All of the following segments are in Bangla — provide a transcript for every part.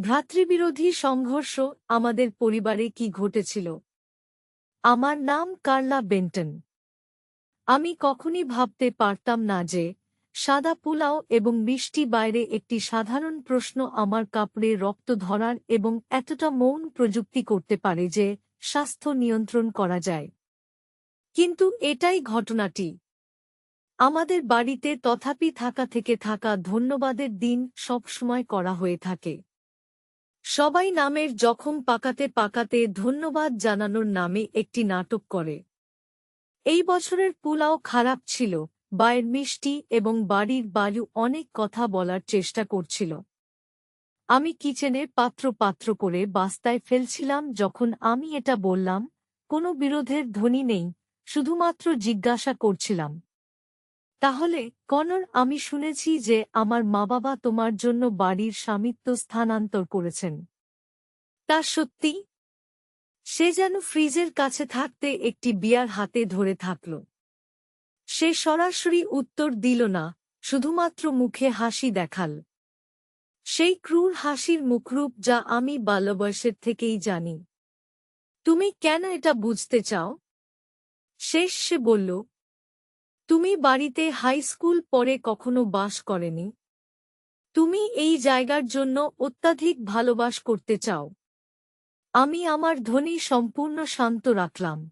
ভ্রাতৃবিরোধী সংঘর্ষ আমাদের পরিবারে কি ঘটেছিল? আমার নাম কার্লা বেন্টন। আমি কখনই ভাবতে পারতাম না যে, সাদা পোলাও এবং মিষ্টি বাইরে একটি সাধারণ প্রশ্ন আমার কাপড়ে রক্ত ধরার এবং এতটা মৌন প্রযুক্তি করতে পারে যে, স্বাস্থ্য নিয়ন্ত্রণ করা যায়। কিন্তু এটাই ঘটনাটি। আমাদের বাড়িতে তথাপি থাকা থেকে থাকা ধন্যবাদের দিন সবসময় করা হয়ে থাকে। সবাই নামের জখম পাকাতে পাকাতে ধন্যবাদ জানানোর নামে একটি নাটক করে। এই বছরের পুলাও খারাপ ছিল, বায়ের মিষ্টি এবং বাড়ির বায়ু অনেক কথা বলার চেষ্টা করছিল। আমি কিচেনে পাত্র পাত্র করে বাস্তায় ফেলছিলাম যখন আমি এটা বললাম, কোনো বিরোধের ধ্বনি নেই, শুধুমাত্র জিজ্ঞাসা করছিলাম। তাহলে, কনর, আমি শুনেছি যে আমার মা বাবা তোমার জন্য বাড়ির স্বামিত্ব স্থানান্তর করেছেন। তা সত্যি? সে যেন ফ্রিজের কাছে থাকতে একটি বিয়ার হাতে ধরে থাকল। সে সরাসরি উত্তর দিল না, শুধুমাত্র মুখে হাসি দেখাল। সেই ক্রূর হাসির মুখরূপ যা আমি বাল্যবয়সের থেকেই জানি। তুমি কেন এটা বুঝতে চাও? শেষ সে বলল তুমি বাড়িতে হাই স্কুল পরে কখনো বাস করেনি? তুমি এই জায়গার জন্য অত্যাধিক ভালোবাস করতে চাও। আমি আমার ধ্বনি সম্পূর্ণ শান্ত রাখলাম।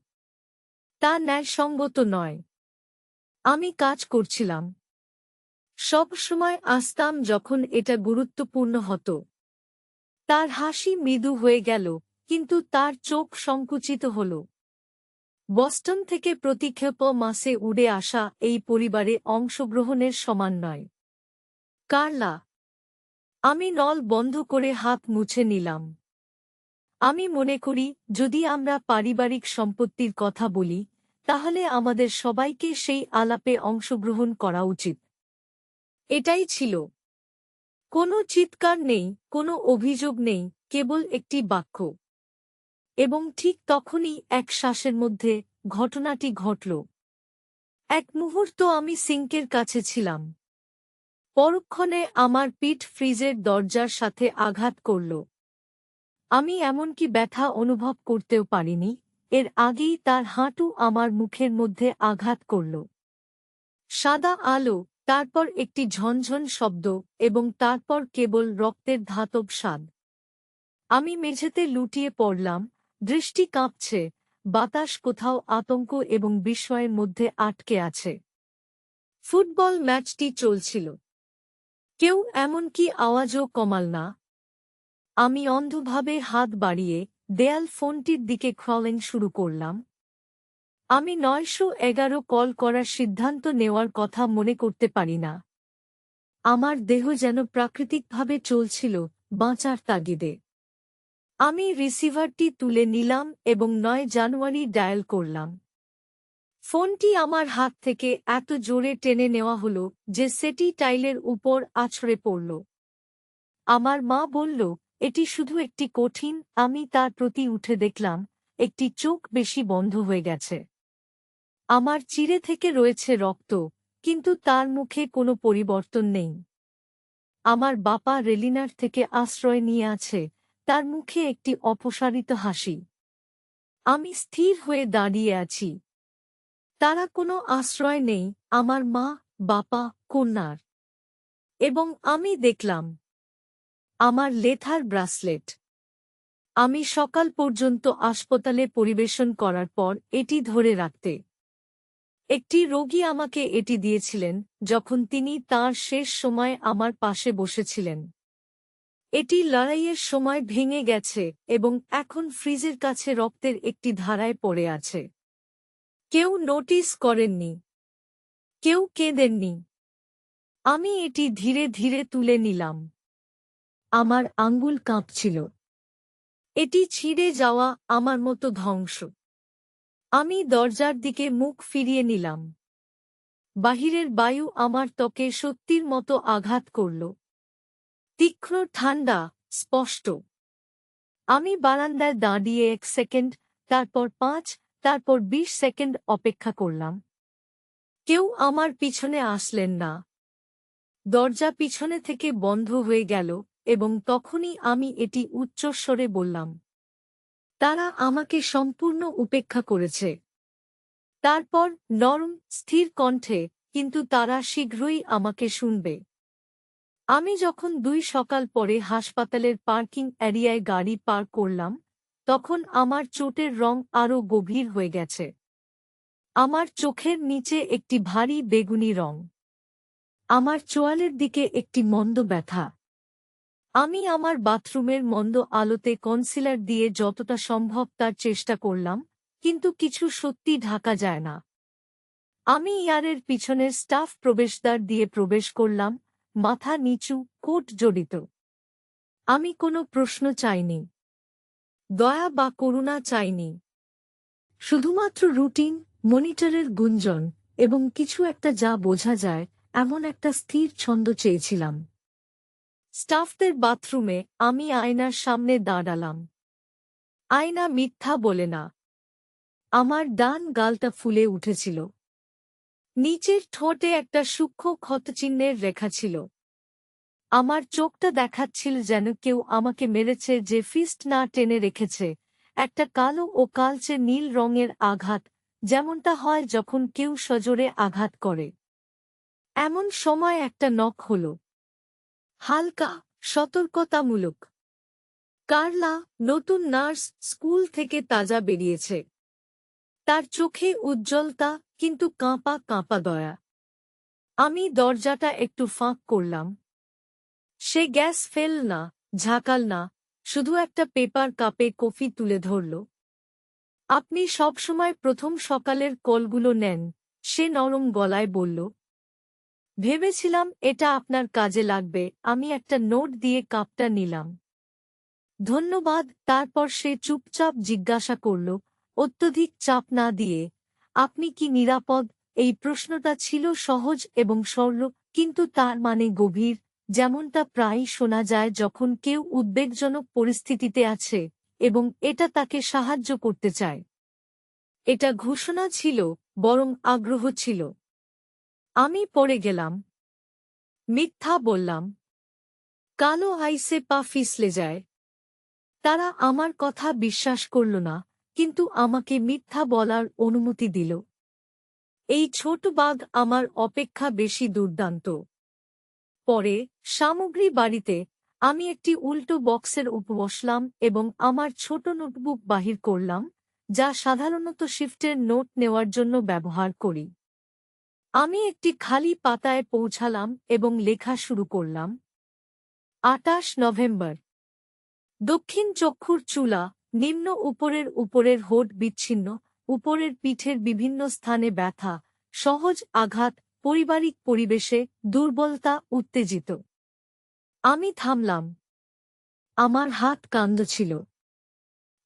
তা ন্যায়সঙ্গত নয়। আমি কাজ করছিলাম। সব সময় আসতাম যখন এটা গুরুত্বপূর্ণ হতো। তার হাসি মৃদু হয়ে গেল, কিন্তু তার চোখ সংকুচিত হল। বস্টন থেকে প্রতিক্ষেপ মাসে উড়ে আসা এই পরিবারে অংশগ্রহণের সমান নয়। কার্লা, আমি নল বন্ধ করে হাত মুছে নিলাম। আমি মনে করি, যদি আমরা পারিবারিক সম্পত্তির কথা বলি, তাহলে আমাদের সবাইকে সেই আলাপে অংশগ্রহণ করা উচিত। এটাই ছিল। কোনো চিৎকার নেই, কোনো অভিযোগ নেই, কেবল একটি বাক্য। এবং ঠিক তখনই এক শ্বাসের মধ্যে ঘটনাটি ঘটল। এক মুহূর্ত আমি সিঙ্কের কাছে ছিলাম। পরক্ষণে আমার পিঠ ফ্রিজের দরজার সাথে আঘাত করল। আমি এমনকি ব্যথা অনুভব করতেও পারিনি, এর আগেই তার হাঁটু আমার মুখের মধ্যে আঘাত করল। সাদা আলো, তারপর একটি ঝনঝন শব্দ এবং তারপর কেবল রক্তের ধাতব স্বাদ। আমি মেঝেতে লুটিয়ে পড়লাম দৃষ্টি কাঁপছে, বাতাস কোথাও আতঙ্ক এবং বিস্ময়ের মধ্যে আটকে আছে। ফুটবল ম্যাচটি চলছিল। কেউ এমনকি আওয়াজও কমাল না। আমি অন্ধভাবে হাত বাড়িয়ে দেয়াল ফোনটির দিকে ক্রলিং শুরু করলাম। আমি নয়শো এগারো কল করার সিদ্ধান্ত নেওয়ার কথা মনে করতে পারি না। আমার দেহ যেন প্রাকৃতিকভাবে চলছিল, বাঁচার তাগিদে। আমি রিসিভারটি তুলে নিলাম এবং নয় জানুয়ারি ডায়াল করলাম। ফোনটি আমার হাত থেকে এত জোরে টেনে নেওয়া হল যে সেটি টাইলের উপর আছড়ে পড়ল। আমার মা বলল, এটি শুধু একটি কঠিন, আমি তার প্রতি উঠে দেখলাম, একটি চোখ বেশি বন্ধ হয়ে গেছে। আমার চিরে থেকে রয়েছে রক্ত, কিন্তু তার মুখে কোনো পরিবর্তন নেই। আমার বাপা রেলিনার থেকে আশ্রয় নিয়ে আছে তার মুখে একটি অপসারিত হাসি। আমি স্থির হয়ে দাঁড়িয়ে আছি। তারা কোনো আশ্রয় নেই আমার মা বাপা কন্যার। এবং আমি দেখলাম, আমার লেথার ব্রাসলেট। আমি সকাল পর্যন্ত হাসপাতালে পরিবেশন করার পর এটি ধরে রাখতে। একটি রোগী আমাকে এটি দিয়েছিলেন, যখন তিনি তার শেষ সময় আমার পাশে বসেছিলেন। এটি লড়াইয়ের সময় ভেঙে গেছে এবং এখন ফ্রিজের কাছে রক্তের একটি ধারায় পড়ে আছে। কেউ নোটিস করেননি। কেউ কেঁদেননি। আমি এটি ধীরে ধীরে তুলে নিলাম। আমার আঙ্গুল কাঁপছিল। এটি ছিঁড়ে যাওয়া আমার মতো ধ্বংস। আমি দরজার দিকে মুখ ফিরিয়ে নিলাম। বাহিরের বায়ু আমার ত্বকে সত্যির মতো আঘাত করল। তীক্ষ্ণ ঠান্ডা, স্পষ্ট। আমি বারান্দায় দাঁড়িয়ে এক সেকেন্ড, তারপর পাঁচ, তারপর বিশ সেকেন্ড অপেক্ষা করলাম। কেউ আমার পিছনে আসলেন না। দরজা পিছনে থেকে বন্ধ হয়ে গেল এবং তখনই আমি এটি উচ্চস্বরে বললাম, তারা আমাকে সম্পূর্ণ উপেক্ষা করেছে। তারপর নরম, স্থির কণ্ঠে, কিন্তু তারা শীঘ্রই আমাকে শুনবে। আমি যখন দুই সকাল পরে হাসপাতালের পার্কিং এরিয়ায় গাড়ি পার্ক করলাম, তখন আমার চোটের রং আরও গভীর হয়ে গেছে। আমার চোখের নিচে একটি ভারী বেগুনি রং। আমার চোয়ালের দিকে একটি মন্দ ব্যথা। আমি আমার বাথরুমের মন্দ আলোতে কনসিলার দিয়ে যতটা সম্ভব তার চেষ্টা করলাম, কিন্তু কিছু সত্যি ঢাকা যায় না। আমি ইয়ারের পিছনের স্টাফ প্রবেশদ্বার দিয়ে প্রবেশ করলাম মাথা নিচু, কোট জড়িত। আমি কোনো প্রশ্ন চাইনি। দয়া বা করুণা চাইনি। শুধুমাত্র রুটিন, মনিটরের গুঞ্জন এবং কিছু একটা যা বোঝা যায়, এমন একটা স্থির ছন্দ চেয়েছিলাম। স্টাফদের বাথরুমে আমি আয়নার সামনে দাঁড়ালাম। আয়না মিথ্যা বলে না। আমার ডান গালটা ফুলে উঠেছিল। নিচের ঠোঁটে একটা সূক্ষ্ম ক্ষতচিহ্নের রেখা ছিল। আমার চোখটা দেখাচ্ছিল যেন কেউ আমাকে মেরেছে যে ফিস্ট না টেনে রেখেছে। একটা কালো ও কালচে নীল রঙের আঘাত, যেমনটা হয় যখন কেউ সজোরে আঘাত করে। এমন সময় একটা নখ হল। হালকা, সতর্কতামূলক। কার্লা, নতুন নার্স স্কুল থেকে তাজা বেরিয়েছে। তার চোখে উজ্জ্বলতা কিন্তু কাঁপা কাঁপা দয়া। আমি দরজাটা একটু ফাঁক করলাম। সে গ্যাস ফেল না, ঝাঁকাল না, শুধু একটা পেপার কাপে কফি তুলে ধরল। আপনি সবসময় প্রথম সকালের কলগুলো নেন, সে নরম গলায় বলল, ভেবেছিলাম এটা আপনার কাজে লাগবে, আমি একটা নোট দিয়ে কাপটা নিলাম। ধন্যবাদ। তারপর সে চুপচাপ জিজ্ঞাসা করল, অত্যধিক চাপ না দিয়ে আপনি কি নিরাপদ? এই প্রশ্নটা ছিল সহজ এবং সরল, কিন্তু তার মানে গভীর, যেমনটা প্রায়ই শোনা যায় যখন কেউ উদ্বেগজনক পরিস্থিতিতে আছে, এবং এটা তাকে সাহায্য করতে চায়। এটা ঘোষণা ছিল, বরং আগ্রহ ছিল। আমি পড়ে গেলাম। মিথ্যা বললাম। কালো আইসে পা ফিসলে যায়। তারা আমার কথা বিশ্বাস করল না। কিন্তু আমাকে মিথ্যা বলার অনুমতি দিল। এই ছোট বাঘ আমার অপেক্ষা বেশি দুর্দান্ত। পরে সামগ্রী বাড়িতে আমি একটি উল্টো বক্সের উপ বসলাম এবং আমার ছোট নোটবুক বাহির করলাম, যা সাধারণত শিফটের নোট নেওয়ার জন্য ব্যবহার করি। আমি একটি খালি পাতায় পৌঁছালাম এবং লেখা শুরু করলাম, আটাশ নভেম্বর। দক্ষিণ চক্ষুর চুলা নিম্ন উপরের উপরের হোড বিচ্ছিন্ন, উপরের পিঠের বিভিন্ন স্থানে ব্যথা, সহজ আঘাত, পারিবারিক পরিবেশে দুর্বলতা, উত্তেজিত। আমি থামলাম। আমার হাত কান্দ ছিল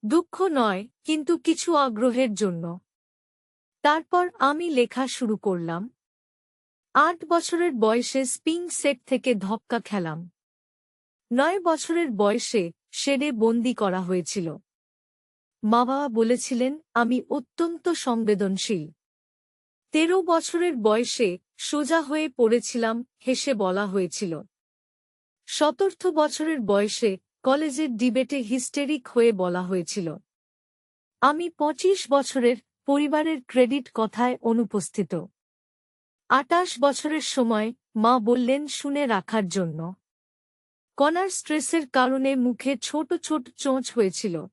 দুঃখ নয়, কিন্তু কিছু আগ্রহের জন্য। তারপর আমি লেখা শুরু করলাম। আট বছরের বয়সে স্পিং সেট থেকে ধক্কা খেলাম। নয় বছরের বয়সে শেডে বন্দি করা হয়েছিল। মা বাবা বলেছিলেন, আমি অত্যন্ত সংবেদনশীল। তেরো বছরের বয়সে সোজা হয়ে পড়েছিলাম, হেসে বলা হয়েছিল। সতর্থ বছরের বয়সে কলেজের ডিবেটে হিস্টেরিক হয়ে বলা হয়েছিল। আমি পঁচিশ বছরের পরিবারের ক্রেডিট কথায় অনুপস্থিত। আটাশ বছরের সময় মা বললেন, শুনে রাখার জন্য। কনার স্ট্রেসের কারণে মুখে ছোট ছোট চোঁচ হয়েছিল।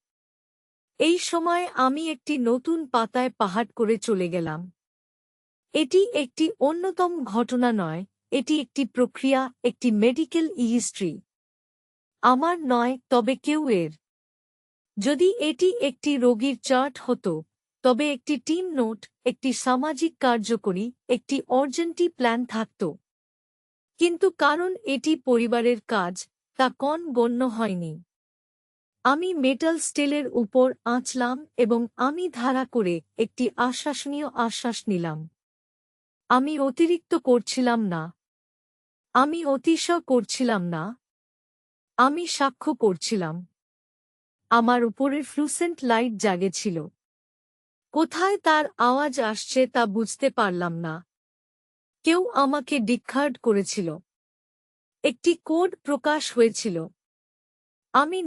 এই সময় আমি একটি নতুন পাতায় পাহাড় করে চলে গেলাম। এটি একটি অন্যতম ঘটনা নয়, এটি একটি প্রক্রিয়া, একটি মেডিকেল ইহিস্ট্রি আমার নয়, তবে কেউ এর। যদি এটি একটি রোগীর চার্ট হতো, তবে একটি টিম নোট, একটি সামাজিক কার্যকরী, একটি অর্জেন্টি প্ল্যান থাকত। কিন্তু কারণ এটি পরিবারের কাজ, তা কন গণ্য হয়নি। আমি মেটাল স্টেলের উপর আঁচলাম এবং আমি ধারা করে একটি আশ্বাসনীয় আশ্বাস নিলাম। আমি অতিরিক্ত করছিলাম না। আমি অতিশয় করছিলাম না। আমি সাক্ষ্য করছিলাম। আমার উপরের ফ্লুসেন্ট লাইট জাগেছিল। কোথায় তার আওয়াজ আসছে তা বুঝতে পারলাম না। কেউ আমাকে ডিক্ষার্ড করেছিল। একটি কোড প্রকাশ হয়েছিল। আমি